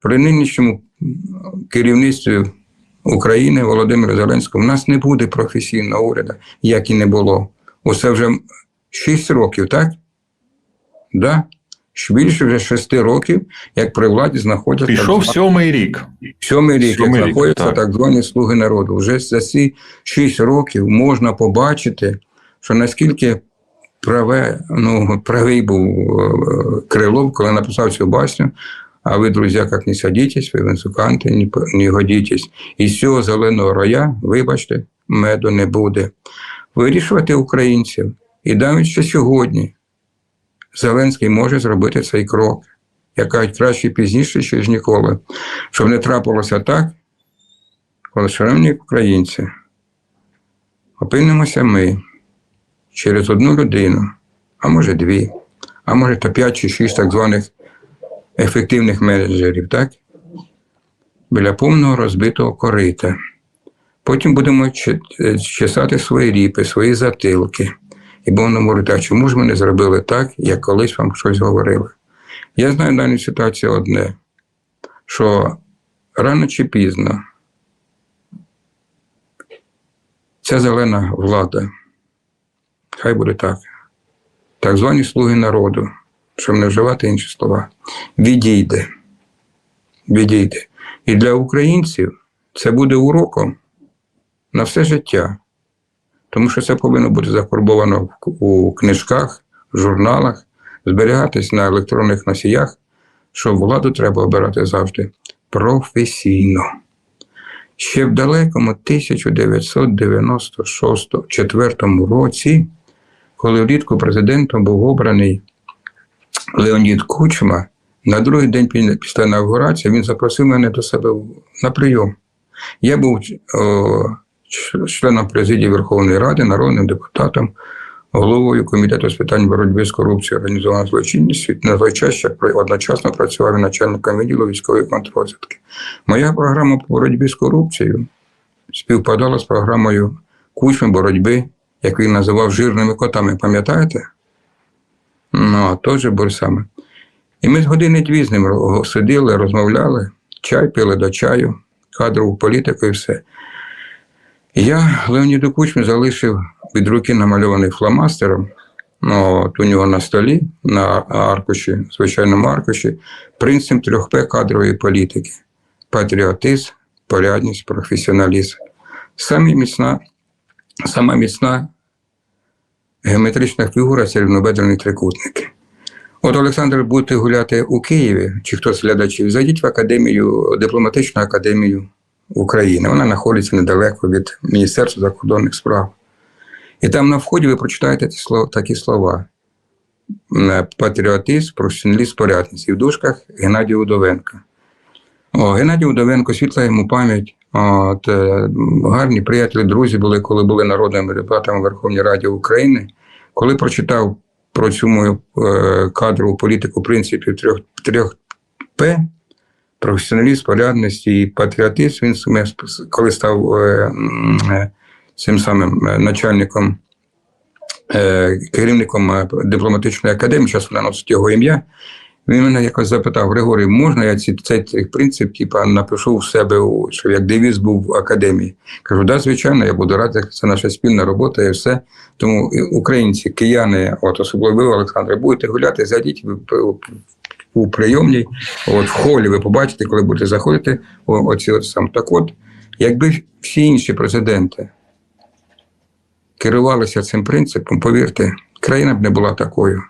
При нинішньому керівництві України Володимира Зеленського у нас не буде професійного уряду, як і не було. Усе вже 6 років, так? Да? Більше вже 6 років, як при владі знаходяться Пішов сьомий рік. сьомий рік, Сьомий як рік, знаходяться так. так. звані слуги народу. Вже за ці 6 років можна побачити, що наскільки праве, ну, правий був е, Крилов, коли написав цю басню. А ви, друзі, як не садитесь, ви музиканти, не, не годітесь. Із цього зеленого роя, вибачте, меду не буде. Вирішувати українців. І навіть ще сьогодні Зеленський може зробити цей крок. Я кажуть, краще пізніше, ніж ніколи. Щоб не трапилося так, коли, шановні українці, опинимося ми через одну людину, а може дві, а може та п'ять чи шість так званих ефективних менеджерів, так? Біля повного розбитого корита. Потім будемо е, чесати свої ріпи, свої затилки. І будемо говорити, а чому ж ми не зробили так, як колись вам щось говорили? Я знаю даній ситуації одне, що рано чи пізно ця зелена влада, хай буде так, так звані слуги народу, щоб не вживати інші слова, відійде. Відійде. І для українців це буде уроком на все життя. Тому що це повинно бути закорбовано у книжках, журналах, зберігатись на електронних носіях, що владу треба обирати завжди професійно. Ще в далекому 1996-4 році, коли влітку президентом був обраний Леонід Кучма, на другий день після інаугурації він запросив мене до себе на прийом. Я був о, членом президії Верховної Ради, народним депутатом, головою комітету з питань боротьби з корупцією організованою злочинністю. На той час ще одночасно працював начальником відділу військової контррозвідки. Моя програма по боротьбі з корупцією співпадала з програмою Кучми боротьби, яку він називав жирними котами. Пам'ятаєте? Ну, теж борсами. І ми з години дві з ним сиділи, розмовляли, чай пили до чаю, кадрову політику і все. Я Леоніду Кучмі залишив від руки намальований фломастером. Ну, от у нього на столі, на аркуші, звичайному аркуші, принцип 3П кадрової політики: патріотизм, порядність, професіоналізм. Самі міцна, сама міцна геометрична фігура це рівнобедрений трикутник. От, Олександр, будете гуляти у Києві, чи хтось з глядачів, зайдіть в академію, дипломатичну академію України. Вона знаходиться недалеко від Міністерства закордонних справ. І там на вході ви прочитаєте такі слова: патріотизм, професіоналізм, порядність. І в дужках Геннадій Удовенко. О, Геннадій Удовенко, світла йому пам'ять. От, гарні приятелі, друзі були, коли були народними депутатами Верховної Ради України. Коли прочитав про цю мою е, кадрову політику принципів трьох, трьох П, професіоналізм, порядності і патріотизм, він коли став е, е, цим самим начальником, керівником дипломатичної академії, зараз вона носить його ім'я. Він мене якось запитав: Григорій, можна я ці, цей, принцип типа, напишу в себе, що як девіз був в академії? Кажу, да, звичайно, я буду радий, це наша спільна робота і все. Тому українці, кияни, от особливо ви, Олександре, будете гуляти, зайдіть у прийомній, от в холі ви побачите, коли будете заходити, оці от сам. Так от, якби всі інші президенти керувалися цим принципом, повірте, країна б не була такою.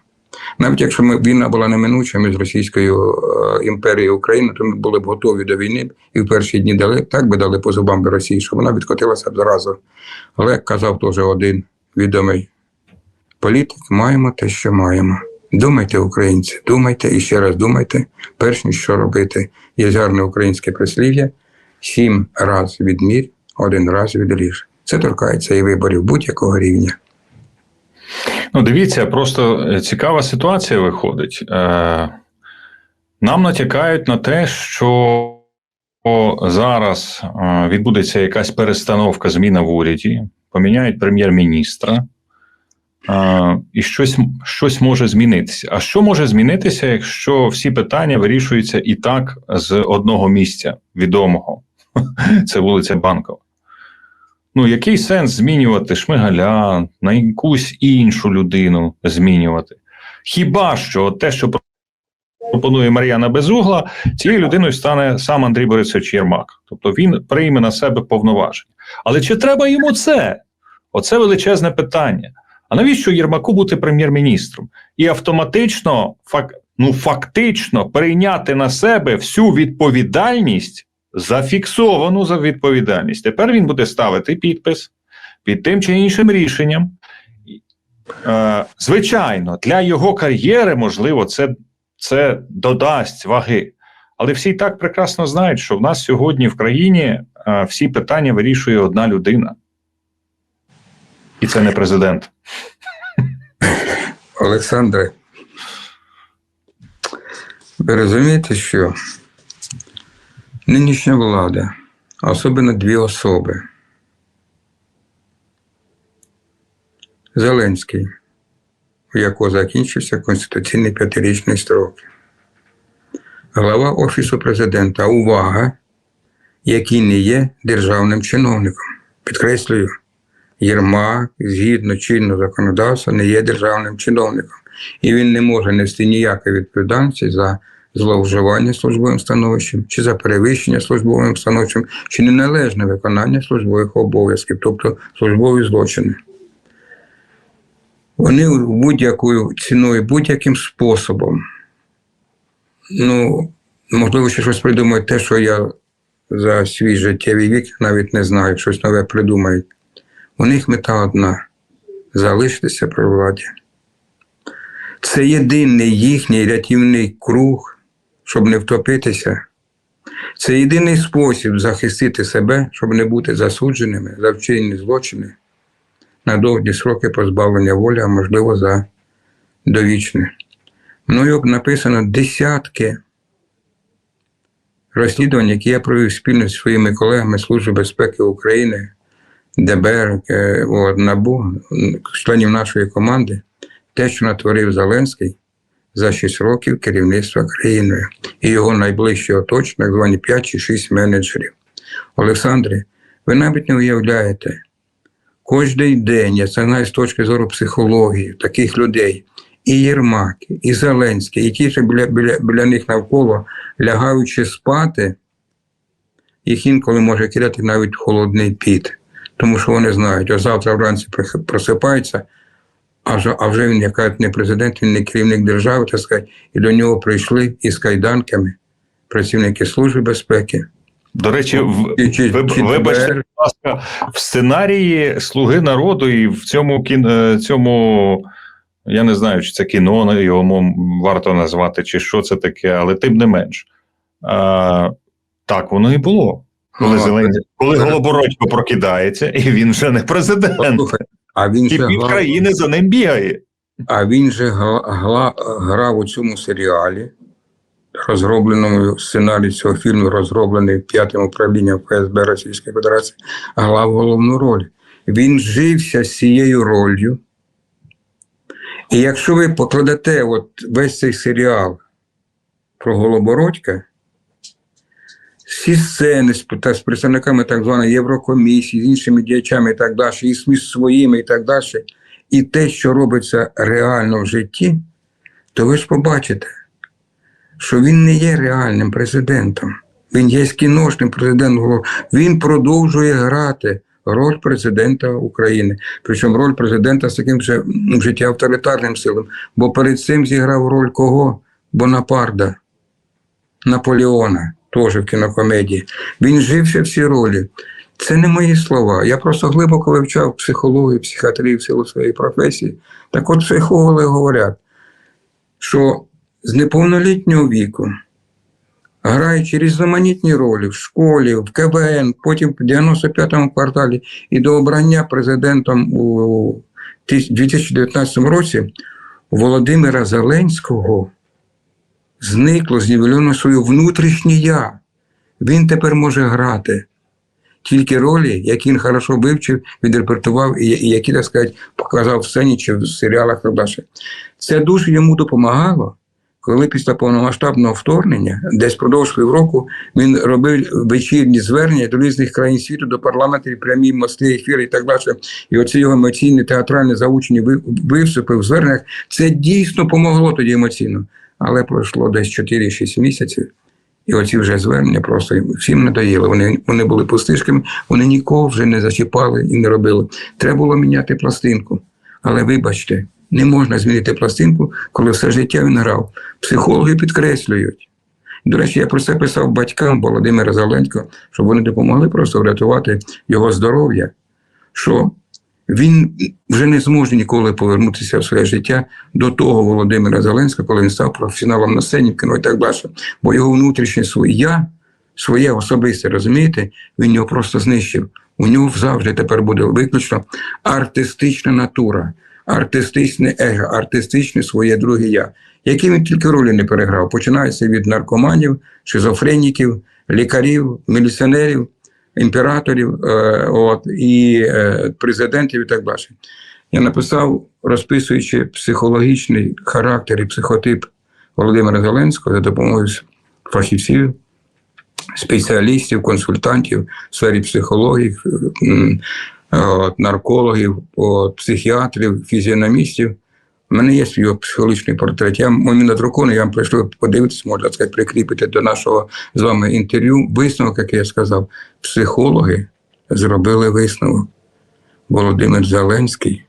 Навіть якщо ми, війна була неминуча між Російською е, імперією і Україною, то ми були б готові до війни і в перші дні дали, так би дали по зубам до Росії, щоб вона відкотилася б зразу. Але як казав теж один відомий політик, маємо те, що маємо. Думайте, українці, думайте і ще раз думайте, перш ніж що робити. Є гарне українське прислів'я: сім раз відмір, один раз відріж. Це торкається і виборів будь-якого рівня. Ну, дивіться, просто е, цікава ситуація виходить. Е, Нам натякають на те, що зараз е, відбудеться якась перестановка, зміна в уряді, поміняють прем'єр-міністра. і щось, щось може змінитися. А що може змінитися, якщо всі питання вирішуються і так з одного місця відомого? Це вулиця Банкова. Ну, який сенс змінювати Шмигаля на якусь іншу людину змінювати? Хіба що те, що пропонує Мар'яна Безугла, цією людиною стане сам Андрій Борисович Єрмак. Тобто він прийме на себе повноваження. Але чи треба йому це? Оце величезне питання. А навіщо Єрмаку бути прем'єр-міністром? І автоматично, фак, ну фактично, перейняти на себе всю відповідальність, зафіксовану за відповідальність. Тепер він буде ставити підпис під тим чи іншим рішенням. Е, звичайно, для його кар'єри, можливо, це, це додасть ваги. Але всі так прекрасно знають, що в нас сьогодні в країні е, всі питання вирішує одна людина. І це не президент. Олександре, ви розумієте, що нинішня влада, особливо дві особи. Зеленський, у якого закінчився конституційний п'ятирічний строк. Глава Офісу президента, увага, який не є державним чиновником. Підкреслюю, Єрмак, згідно чинного законодавства, не є державним чиновником, і він не може нести ніякої відповідальності за зловживання службовим становищем, чи за перевищення службовим становищем, чи неналежне виконання службових обов'язків, тобто службові злочини. Вони будь-якою ціною, будь-яким способом, ну, можливо, ще щось придумають те, що я за свій життєвий вік навіть не знаю, щось нове придумають. У них мета одна залишитися при владі. Це єдиний їхній рятівний круг, щоб не втопитися. Це єдиний спосіб захистити себе, щоб не бути засудженими за вчинені злочини на довгі сроки позбавлення волі, а можливо, за довічне. Мною написано десятки розслідувань, які я провів спільно зі своїми колегами Служби безпеки України. ДБР, е, НАБУ, членів нашої команди, те, що натворив Зеленський за 6 років керівництва країною і його найближче оточення, так звані 5 чи 6 менеджерів. Олександре, ви навіть не уявляєте, кожний день, я це знаю з точки зору психології, таких людей, і Єрмак, і Зеленський, і ті, що біля, біля, біля них навколо, лягаючи спати, їх інколи може кидати навіть холодний піт тому що вони знають, а завтра вранці просипаються, а вже, а вже він, яка не президент, він не керівник держави, так сказати, і до нього прийшли із кайданками працівники Служби безпеки. До речі, в, Чи- чи- чи вибачте, будь ласка, в сценарії Слуги народу і в цьому кін, цьому, я не знаю, чи це кіно його варто назвати, чи що це таке, але тим не менш. А, так воно і було. Коли, Ну, Зеленський, коли Голобородько прокидається, і він вже не президент, Послухай, а він і же пів гла- країни за ним бігає. а він же гла- гла- грав у цьому серіалі, розробленому сценарій цього фільму, розроблений п'ятим управлінням ФСБ Російської Федерації, грав головну роль. Він жився з цією ролью. І якщо ви покладете от весь цей серіал про Голобородька, всі сцени з, та, з представниками так званої Єврокомісії, з іншими діячами і так далі, і з своїми і так далі, і те, що робиться реально в житті, то ви ж побачите, що він не є реальним президентом. Він є кіношним президентом. Він продовжує грати роль президента України. Причому роль президента з таким же в житті авторитарним силам. Бо перед цим зіграв роль кого? Бонапарда, Наполеона, теж в кінокомедії. Він жився в цій ролі. Це не мої слова. Я просто глибоко вивчав психологію, психіатрію в силу своєї професії. Так от психологи говорять, що з неповнолітнього віку, граючи різноманітні ролі в школі, в КВН, потім в 95-му кварталі і до обрання президентом у 2019 році Володимира Зеленського зникло знівельовано своє внутрішнє я. Він тепер може грати тільки ролі, які він хорошо вивчив, відрепертував і, які, так сказати, показав в сцені чи в серіалах та далі. Це дуже йому допомагало, коли після повномасштабного вторгнення, десь впродовж півроку, він робив вечірні звернення до різних країн світу, до парламентів, прямі мости, ефіри і так далі. І оці його емоційні театральні заучені ви- виступи в зверненнях, це дійсно помогло тоді емоційно. Але пройшло десь 4-6 місяців. І оці вже звернення просто всім надоїли. Вони, вони були пустишками, вони нікого вже не зачіпали і не робили. Треба було міняти пластинку. Але вибачте, не можна змінити пластинку, коли все життя він грав. Психологи підкреслюють. До речі, я про це писав батькам Володимира Зеленського, щоб вони допомогли просто врятувати його здоров'я, що він вже не зможе ніколи повернутися в своє життя до того Володимира Зеленського, коли він став професіоналом на сцені, в кіно і так далі. Бо його внутрішнє своє своє особисте, розумієте, він його просто знищив. У нього завжди тепер буде виключно артистична натура, артистичне его, артистичне своє друге я, які він тільки ролі не переграв. Починається від наркоманів, шизофреніків, лікарів, міліціонерів, імператорів е, от, і е, президентів і так далі. Я написав, розписуючи психологічний характер і психотип Володимира Зеленського за допомогою фахівців, спеціалістів, консультантів в сфері психології, наркологів, психіатрів, фізіономістів. У мене є свій психологічний портрет. Я мені надрукований, я вам прийшли подивитися, можна сказати, прикріпити до нашого з вами інтерв'ю. Висновок, як я сказав, психологи зробили висновок. Володимир Зеленський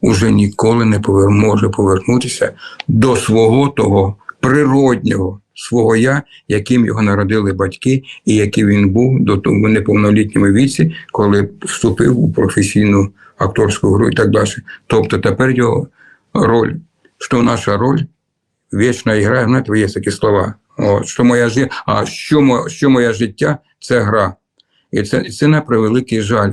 уже ніколи не повер, може повернутися до свого того природнього свого я, яким його народили батьки, і яким він був до того неповнолітньому віці, коли вступив у професійну акторську гру і так далі. Тобто тепер його роль, що наша роль вічна ігра, знаєте, є такі слова. От, що моя жи... А що, мо... що моє життя це гра. І це, це на превеликий жаль.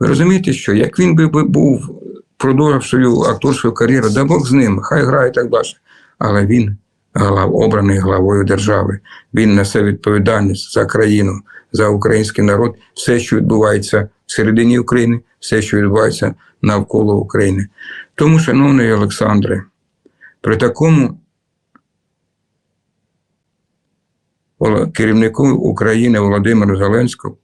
Ви розумієте, що як він би був продовжив свою акторську кар'єру, да Бог з ним, хай грає і так далі. Але він глав, обраний главою держави. Він несе відповідальність за країну, за український народ, все, що відбувається всередині України, все, що відбувається навколо України. Тому, шановний Олександре, при такому керівнику України Володимиру Зеленському,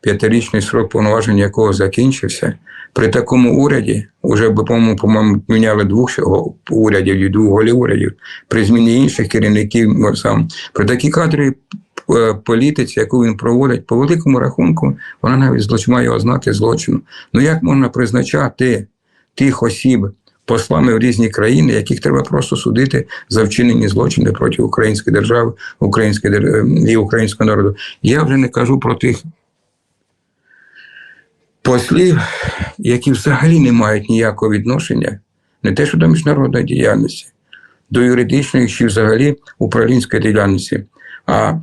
п'ятирічний срок повноваження якого закінчився, при такому уряді, вже би, по-моєму, міняли двох урядів і двох голів урядів, при зміні інших керівників ну, сам при такій кадровій е, політиці, яку він проводить, по великому рахунку, вона навіть злоч- має ознаки злочину. Ну як можна призначати тих осіб послами в різні країни, яких треба просто судити за вчинені злочини проти української держави, української дер- і українського народу? Я вже не кажу про тих послів, які взагалі не мають ніякого відношення не те, що до міжнародної діяльності, до юридичної чи взагалі управлінської діяльності, а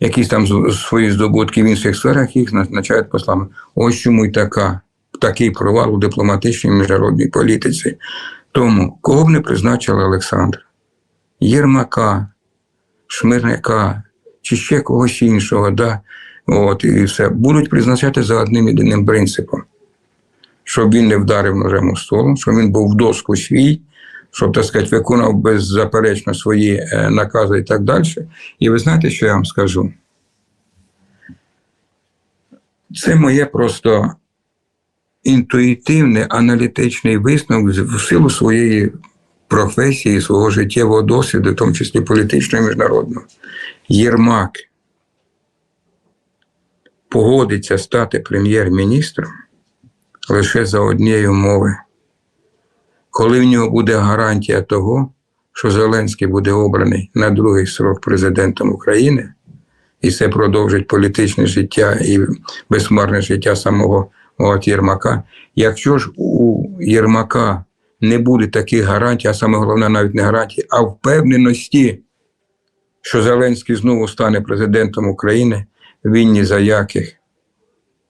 якісь там свої здобутки в інших сферах їх назначають послами. Ось чому й така, такий провал у дипломатичній міжнародній політиці. Тому, кого б не призначили Олександр, Єрмака, Шмирняка чи ще когось іншого, да, от, і все, будуть призначати за одним єдиним принципом, щоб він не вдарив ножем у столу, щоб він був в доску свій, щоб, так сказати, виконав беззаперечно свої е, накази і так далі. І ви знаєте, що я вам скажу? Це моє просто інтуїтивний аналітичний висновок в силу своєї професії, свого життєвого досвіду, в тому числі політичного і міжнародного. Єрмак погодиться стати прем'єр-міністром лише за однієї умови, коли в нього буде гарантія того, що Зеленський буде обраний на другий срок президентом України, і це продовжить політичне життя і безмарне життя самого от Єрмака. Якщо ж у Єрмака не буде таких гарантій, а саме головне навіть не гарантій, а впевненості, що Зеленський знову стане президентом України, він ні за яких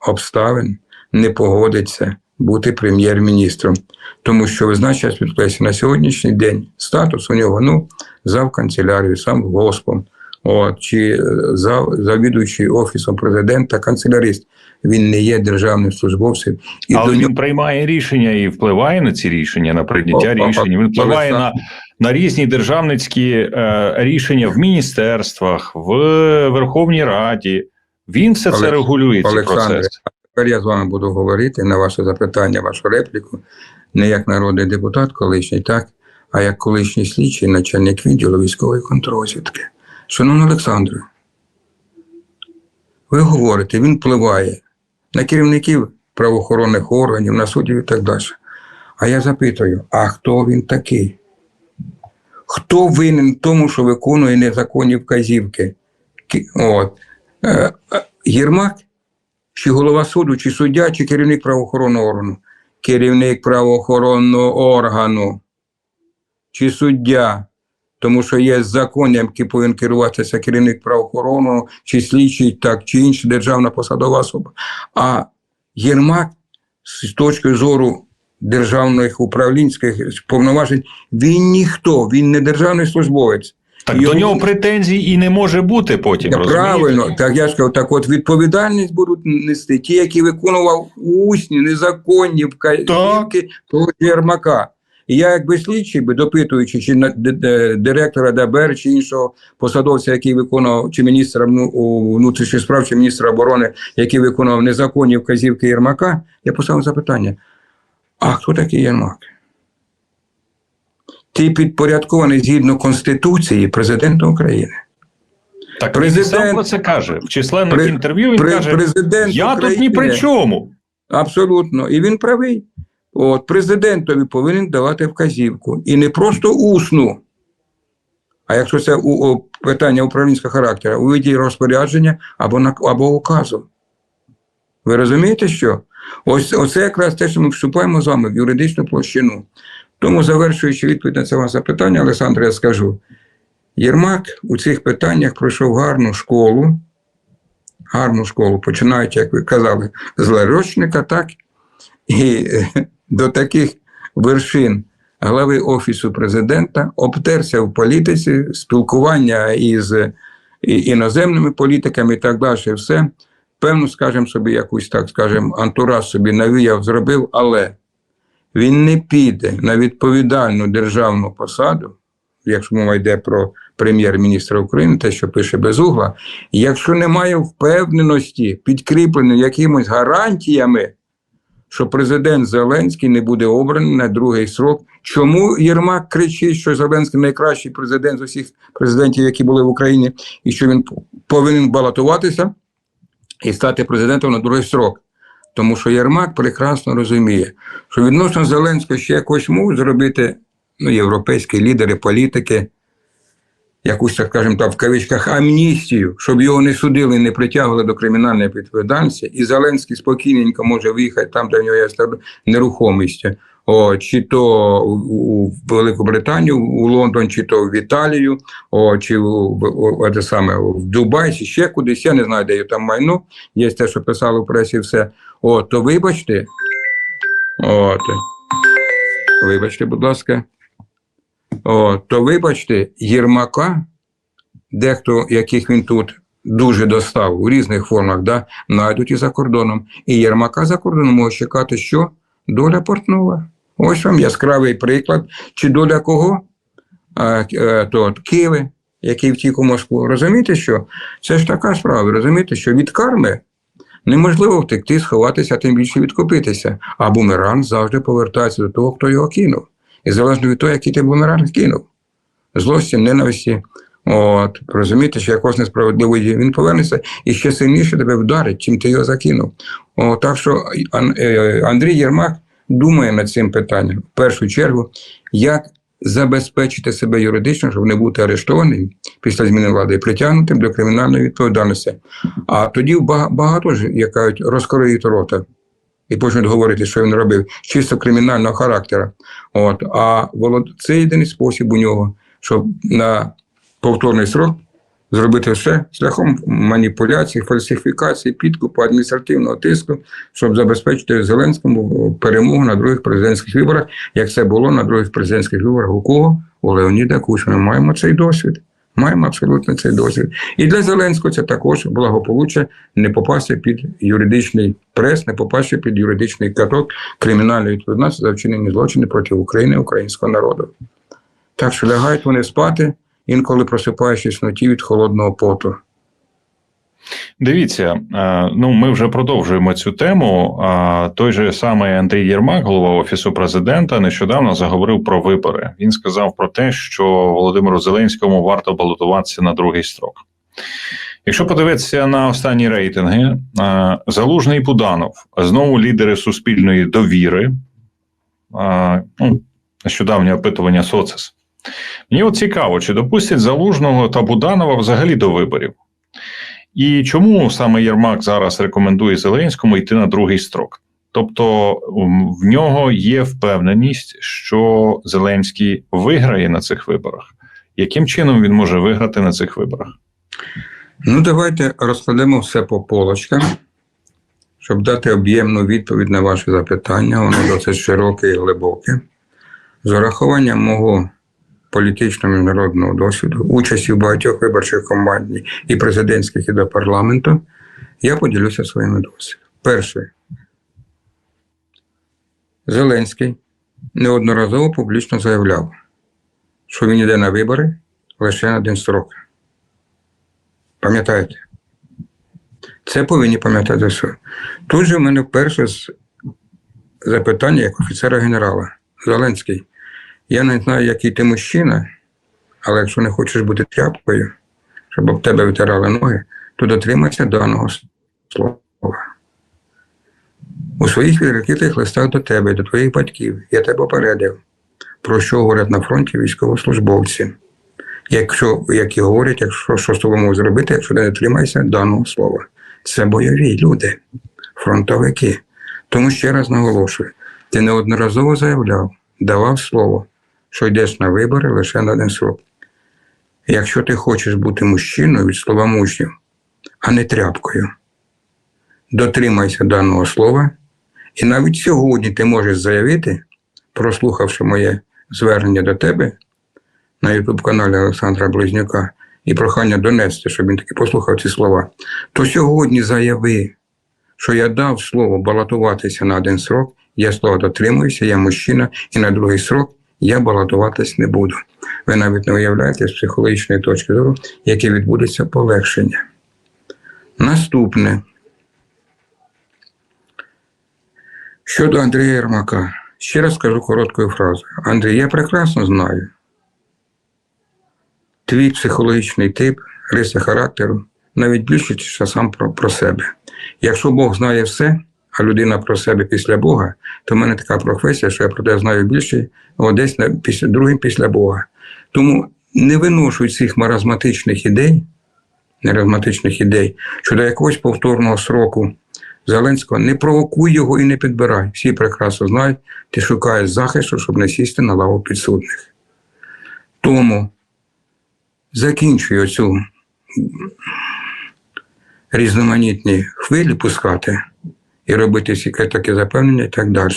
обставин не погодиться бути прем'єр-міністром. Тому що ви знаєте, на сьогоднішній день статус у нього ну, зав канцелярію, сам госпом, от, чи е, за, завідуючий офісом президента, канцелярист. Він не є державним службовцем. І Але до він нього приймає рішення і впливає на ці рішення, на прийняття рішень. Він впливає на, на різні державницькі е, рішення в міністерствах, в Верховній Раді. Він все це регулює ці процеси. Тепер я з вами буду говорити на ваше запитання, вашу репліку, не як народний депутат колишній, так, а як колишній слідчий, начальник відділу військової контррозвідки. Шановний Олександре, ви говорите, він впливає на керівників правоохоронних органів, на суддів і так далі. А я запитую: а хто він такий? Хто винен в тому, що виконує незаконні вказівки? Ки- От. Е, е, Єрмак чи голова суду, чи суддя, чи керівник правоохоронного органу? Керівник правоохоронного органу, чи суддя, тому що є закон, яким повинен керуватися керівник правоохоронного, чи слідчий, так, чи інша державна посадова особа. А Єрмак, з точки зору державних управлінських повноважень, він ніхто, він не державний службовець. Так Його- до нього претензій і не може бути потім. Розумієте? правильно, так я ж кажу, так от відповідальність будуть нести ті, які виконував усні незаконні вказівки того Єрмака. І я, якби слідчий, би допитуючи, чи директора ДБР, чи іншого посадовця, який виконував, чи міністра вну- внутрішніх справ, чи міністра оборони, який виконував незаконні вказівки Єрмака, я поставив запитання: а хто такий Єрмак? Ти підпорядкований згідно Конституції президента України. Так він Президент- сам про це каже. В численних При- інтерв'ю він Пре- каже: президент Я тут ні при чому. Абсолютно. І він правий. От, президентові повинен давати вказівку. І не просто усну. А якщо це у, у, питання управлінського характеру, у виді розпорядження або, на, або указу. Ви розумієте, що? Ось оце якраз те, що ми вступаємо з вами в юридичну площину. Тому, завершуючи відповідь на це ваше запитання, Олександр, я скажу: Єрмак у цих питаннях пройшов гарну школу, гарну школу, починаючи, як ви казали, з Ларочника, так? І до таких вершин глави Офісу президента обтерся в політиці, спілкування із іноземними політиками і так далі. Все. Певно, скажімо собі, якусь так скажемо, антураж собі навіяв, зробив, але він не піде на відповідальну державну посаду, якщо мова йде про прем'єр-міністра України, те, що пише Безугла, якщо немає впевненості, підкріпленої якимось гарантіями, що президент Зеленський не буде обраний на другий срок. Чому Єрмак кричить, що Зеленський найкращий президент з усіх президентів, які були в Україні, і що він повинен балотуватися і стати президентом на другий срок? Тому що Єрмак прекрасно розуміє, що відносно Зеленського ще якось можуть зробити ну, європейські лідери, політики, якусь, так скажемо так, в кавичках амністію, щоб його не судили, не притягували до кримінальної відповідальності, і Зеленський спокійненько може виїхати там, де в нього є нерухомість. О, чи то у, Велику Британію, у Лондон, чи то в Італію, о, чи в, те саме, в Дубай, чи ще кудись, я не знаю, де є там майно, є те, що писали в пресі, все. О, то вибачте, от, вибачте, будь ласка, о, то вибачте, Єрмака, дехто, яких він тут дуже достав у різних формах, да, знайдуть і за кордоном. І Єрмака за кордоном може чекати, що доля Портнова. Ось вам яскравий приклад. Чи доля кого? А, е, то от Києви, який втік у Москву. Розумієте, що це ж така справа. Розумієте, що від карми неможливо втекти, сховатися, тим більше відкупитися. А бумеранг завжди повертається до того, хто його кинув. І залежно від того, який ти бумеранг кинув. Злості, ненависті. От, розумієте, що якось несправедливо він повернеться і ще сильніше тебе вдарить, чим ти його закинув. О, так що е, Андрій Єрмак думає над цим питанням в першу чергу, як забезпечити себе юридично, щоб не бути арештованим після зміни влади і притягнутим до кримінальної відповідальності. А тоді багато ж, як кажуть, розкроють рота і почнуть говорити, що він робив, чисто кримінального характеру. От, а волод... це єдиний спосіб у нього, щоб на повторний срок зробити все шляхом маніпуляцій, фальсифікацій, підкупу, адміністративного тиску, щоб забезпечити Зеленському перемогу на других президентських виборах, як це було на других президентських виборах. У кого? У Леоніда Кучма. Ми маємо цей досвід. Маємо абсолютно цей досвід. І для Зеленського це також благополуччя не попасти під юридичний прес, не попасти під юридичний каток кримінальної відповідальності за вчинені злочини проти України, українського народу. Так що лягають вони спати, інколи просипаючись вночі від холодного поту. Дивіться, е, ну ми вже продовжуємо цю тему. Той же самий Андрій Єрмак, голова офісу президента, нещодавно заговорив про вибори. Він сказав про те, що Володимиру Зеленському варто балотуватися на другий строк. Якщо подивитися на останні рейтинги, е, Залужний Буданов знову лідери суспільної довіри. Е, Ну, нещодавнє опитування Соцес. Мені от цікаво, чи допустять Залужного та Буданова взагалі до виборів. І чому саме Єрмак зараз рекомендує Зеленському йти на другий строк? Тобто в нього є впевненість, що Зеленський виграє на цих виборах. Яким чином він може виграти на цих виборах? Ну, давайте розкладемо все по полочкам, щоб дати об'ємну відповідь на ваше запитання. Воно досить широке і глибоке. З урахуванням мого політичного міжнародного досвіду, участі в багатьох виборчих кампаній і президентських, і до парламенту, я поділюся своїми досвідом. Перше, Зеленський неодноразово публічно заявляв, що він йде на вибори лише на один строк. Пам'ятаєте? Це повинні пам'ятати все. Тут же в мене вперше з- запитання як офіцера генерала. Зеленський, я не знаю, який ти мужчина, але якщо не хочеш бути тряпкою, щоб об тебе витирали ноги, то дотримайся даного слова. У своїх відкритих листах до тебе, до твоїх батьків, я тебе попередив, про що говорять на фронті військовослужбовці якщо, як і говорять, якщо що з тобою можуть зробити, якщо не тримаєшся даного слова. Це бойові люди, фронтовики. Тому ще раз наголошую: ти неодноразово заявляв, давав слово, що йдеш на вибори лише на один срок. Якщо ти хочеш бути мужчиною від слова мужнів, а не тряпкою, дотримайся даного слова, і навіть сьогодні ти можеш заявити, прослухавши моє звернення до тебе, на Ютуб каналі Олександра Близнюка і прохання донести, щоб він таки послухав ці слова, то сьогодні заяви, що я дав слово балотуватися на один срок, я слова дотримуюся, я мужчина, і на другий срок я балотуватись не буду. Ви навіть не уявляєте з психологічної точки зору, яке відбудеться полегшення. Наступне. Щодо Андрія Єрмака, ще раз скажу короткою фразою. Андрій, я прекрасно знаю, твій психологічний тип, риси характеру, навіть більше, ніж сам про, про себе. Якщо Бог знає все, людина про себе після Бога, то в мене така професія, що я про те знаю більше, десь на, після, другим після Бога. Тому не виношуй цих маразматичних ідей, маразматичних ідей щодо якогось повторного сроку Зеленського, не провокуй його і не підбирай. Всі прекрасно знають, ти шукаєш захисту, щоб не сісти на лаву підсудних. Тому закінчую цю різноманітні хвилі пускати і робити такі запевнення і так далі.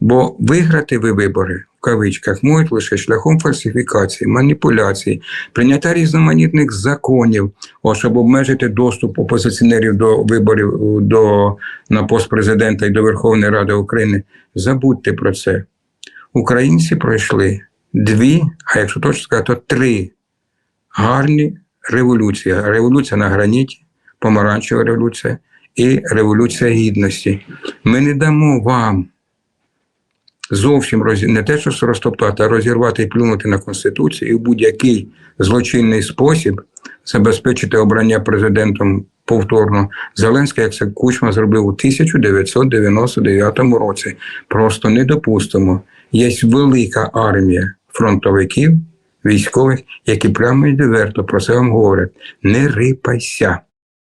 Бо виграти ви вибори в кавичках можуть лише шляхом фальсифікації, маніпуляцій, прийняття різноманітних законів, о, щоб обмежити доступ опозиціонерів до виборів до, на пост президента і до Верховної Ради України. Забудьте про це. Українці пройшли дві, а якщо точно сказати, то три гарні революції. Революція на граніті, помаранчева революція і революція гідності. Ми не дамо вам зовсім роз... не те, що розтоптати, а розірвати і плюнути на Конституцію і в будь-який злочинний спосіб забезпечити обрання президентом повторно Зеленський, як це Кучма зробив у 1999 році. Просто не допустимо. Є велика армія фронтовиків, військових, які прямо і відверто про це вам говорять: не рипайся.